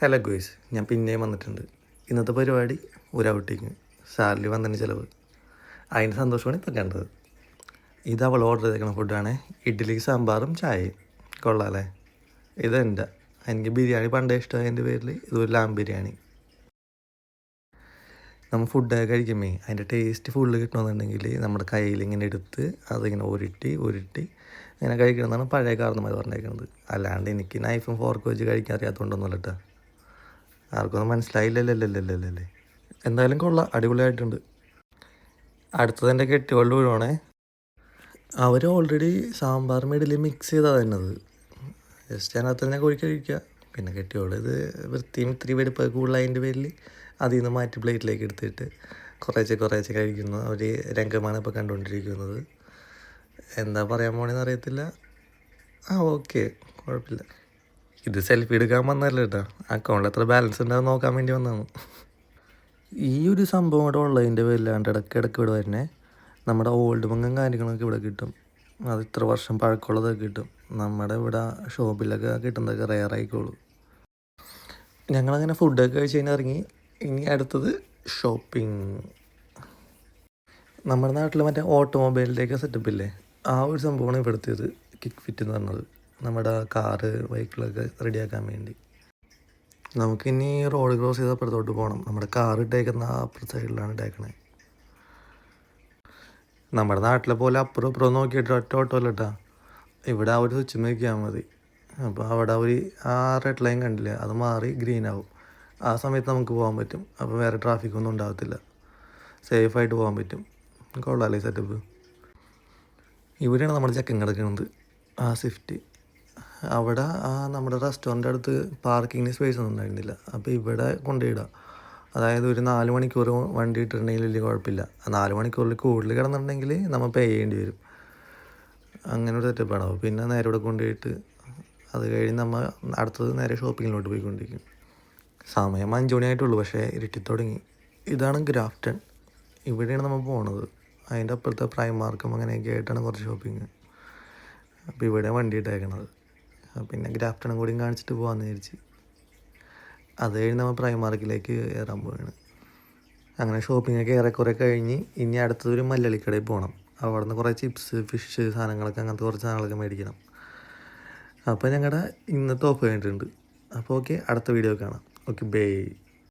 Hello ഗോയ്സ് ഞാൻ പിന്നെയും വന്നിട്ടുണ്ട്. ഇന്നത്തെ പരിപാടി ഒരു ഔട്ടിങ് സാലറി വന്നതിന് ചിലവ്. അതിന്റെ സന്തോഷമാണ് ഇപ്പം കണ്ടത്. ഇത് അവൾ ഓർഡർ ചെയ്തേക്കുന്ന ഫുഡാണ് ഇഡ്ഡലി സാമ്പാറും ചായയും. കൊള്ളാമല്ലേ ഇതെന്റെ എനിക്ക് ബിരിയാണി പണ്ടേ ഇഷ്ടമായതിന്റെ പേരിൽ. ഇതൊരു ലാം ബിരിയാണി. നമ്മൾ ഫുഡൊക്കെ കഴിക്കുമ്പോൾ അതിന്റെ ടേസ്റ്റ് ഫുള്ള് കിട്ടണമെന്നുണ്ടെങ്കിൽ നമ്മുടെ കയ്യിൽ ഇങ്ങനെ എടുത്ത് അതിങ്ങനെ ഉരുട്ടി ഉരുട്ടി ഇങ്ങനെ കഴിക്കണമെന്നാണ് പഴയ കാരണന്മാർ പറഞ്ഞേക്കുന്നത് അല്ലാണ്ട് എനിക്ക് നൈഫും ഫോർക്കും വെച്ച് കഴിക്കാൻ അറിയാത്തതുകൊണ്ടൊന്നുമല്ല കേട്ടോ ആർക്കൊന്നും മനസ്സിലായില്ലല്ലേ എന്തായാലും കൊള്ളാം. അടിപൊളിയായിട്ടുണ്ട്. അടുത്തത് എന്റെ കെട്ടികളുടെ വീടാണേ അവർ ഓൾറെഡി സാമ്പാർ ഇഡലി മിക്സ് ചെയ്താണ് തന്നത്. ജസ്റ്റ് അതിനകത്ത് തന്നെ കോഴി കഴിക്കുക. പിന്നെ കെട്ടിയോളു ഇത് വൃത്തിയും ഇത്തിരി വെടുപ്പൊക്കെ കൂടുതലതിന്റെ പേരിൽ അതിൽ നിന്ന് മാറ്റി പ്ലേറ്റിലേക്ക് എടുത്തിട്ട് കുറേശ്ശെ കുറേശ്ശെ കഴിക്കുന്നു. ഒരു രംഗമാണ് ഇപ്പോൾ കണ്ടുകൊണ്ടിരിക്കുന്നത്. എന്താ പറയാൻ പോണെന്ന് അറിയത്തില്ല. ആ ഓക്കെ കുഴപ്പമില്ല. ഇത് സെൽഫി എടുക്കാൻ വന്നല്ലോ കേട്ടോ അക്കൗണ്ടിൽ എത്ര ബാലൻസ് ഉണ്ടാവും നോക്കാൻ വേണ്ടി വന്നതാണ്. ഈ ഒരു സംഭവം ഇവിടെ ഉള്ളതിന്റെ പേരിലാണ്ട് ഇടയ്ക്ക് ഇടയ്ക്ക് ഇവിടെ വരുന്നത് നമ്മുടെ ഓൾഡ് മങ്ങും കാര്യങ്ങളൊക്കെ ഇവിടെ കിട്ടും. അത് ഇത്ര വർഷം പഴക്കമുള്ളതൊക്കെ കിട്ടും. നമ്മുടെ ഇവിടെ ഷോപ്പിലൊക്കെ കിട്ടുന്നതൊക്കെ റെയർ ഞങ്ങളങ്ങനെ ഫുഡൊക്കെ കഴിച്ച് കഴിഞ്ഞാൽ ഇറങ്ങി. ഇനി അടുത്തത് ഷോപ്പിംഗ് നമ്മുടെ നാട്ടിൽ മറ്റേ ഓട്ടോമൊബൈലിന്റെയൊക്കെ സെറ്റപ്പ് ഇല്ലേ? ആ ഒരു സംഭവമാണ് ഇവിടുത്തേത്. കിക്ക് ഫിറ്റ് എന്ന് പറഞ്ഞത്. നമ്മുടെ കാറ് ബൈക്കിലൊക്കെ റെഡിയാക്കാൻ വേണ്ടി. നമുക്കിനി റോഡ് ക്രോസ് ചെയ്ത് അപ്പുറത്തോട്ട് പോകണം നമ്മുടെ കാർ ഇട്ടേക്കുന്ന ആ അപ്പുറത്തെ സൈഡിലാണ് ഇട്ടേക്കണേ. നമ്മുടെ നാട്ടിലെ പോലെ അപ്പുറം ഇപ്പുറം നോക്കിയിട്ട് ഒറ്റ ഓട്ടോ അല്ല കേട്ടാ ഇവിടെ ഒരു സ്വിച്ച് നോക്കിയാൽ മതി. അപ്പോൾ അവിടെ ഒരു ആ റെഡ് ലൈൻ കണ്ടില്ല? അത് മാറി ഗ്രീൻ ആവും. ആ സമയത്ത് നമുക്ക് പോകാൻ പറ്റും. അപ്പോൾ വേറെ ട്രാഫിക് ഒന്നും ഉണ്ടാകത്തില്ല സേഫായിട്ട് പോകാൻ പറ്റും. കൊള്ളാമല്ലേ സെറ്റപ്പ് ഇവിടെയാണ് നമ്മുടെ ചെക്കൻ കിടക്കുന്നത് ആ സ്വിഫ്റ്റ് അവിടെ ആ നമ്മുടെ റെസ്റ്റോറന്റ് അടുത്ത് പാർക്കിങ്ങിന് സ്പേസ് ഒന്നും ഉണ്ടായിരുന്നില്ല. അപ്പോൾ ഇവിടെ കൊണ്ടുപോയിടാം. അതായത് ഒരു നാല് മണിക്കൂർ വണ്ടി ഇട്ടിട്ടുണ്ടെങ്കിൽ വലിയ കുഴപ്പമില്ല നാല് മണിക്കൂറിൽ കൂടുതൽ കിടന്നിട്ടുണ്ടെങ്കിൽ നമ്മൾ പേ ചെയ്യേണ്ടി വരും. അങ്ങനെ ഒരു സെറ്റപ്പാണ് പിന്നെ നേരെ ഇവിടെ കൊണ്ടുപോയിട്ട് അത് കഴിഞ്ഞ് നമ്മൾ അടുത്തത് നേരെ ഷോപ്പിങ്ങിലോട്ട് പോയിക്കൊണ്ടിരിക്കും. സമയം അഞ്ച് മണിയായിട്ടുള്ളൂ പക്ഷേ ഇരുട്ടി തുടങ്ങി. ഇതാണ് ഗ്രാഫ്റ്റൺ. ഇവിടെയാണ് നമ്മൾ പോണത്. അതിന്റെ അപ്പുറത്തെ പ്രൈം പ്രൈമാർക്കും അങ്ങനെയൊക്കെ ആയിട്ടാണ് കുറച്ച് ഷോപ്പിങ് അപ്പോൾ ഇവിടെ വണ്ടി ഇട്ടേക്കണത്. പിന്നെ ഗ്രാഫ്റ്റണും കൂടിയും കാണിച്ചിട്ട് പോകാമെന്ന് വിചാരിച്ച്. അത് കഴിഞ്ഞ് നമ്മൾ പ്രൈമാർക്കിലേക്ക് കയറാൻ പോവാണ്. അങ്ങനെ ഷോപ്പിംഗ് ഒക്കെ ഏറെക്കുറെ കഴിഞ്ഞ് ഇനി അടുത്തൊരു മല്ലളിക്കടയിൽ പോകണം അവിടെ നിന്ന് കുറേ ചിപ്സ് ഫിഷ് സാധനങ്ങളൊക്കെ അങ്ങനത്തെ കുറച്ച് സാധനങ്ങളൊക്കെ മേടിക്കണം. അപ്പോൾ ഞങ്ങളുടെ ഇന്നത്തെ ഓഫ് കഴിഞ്ഞിട്ടുണ്ട് അപ്പോൾ ഓക്കെ അടുത്ത വീഡിയോ കാണാം. Okay bye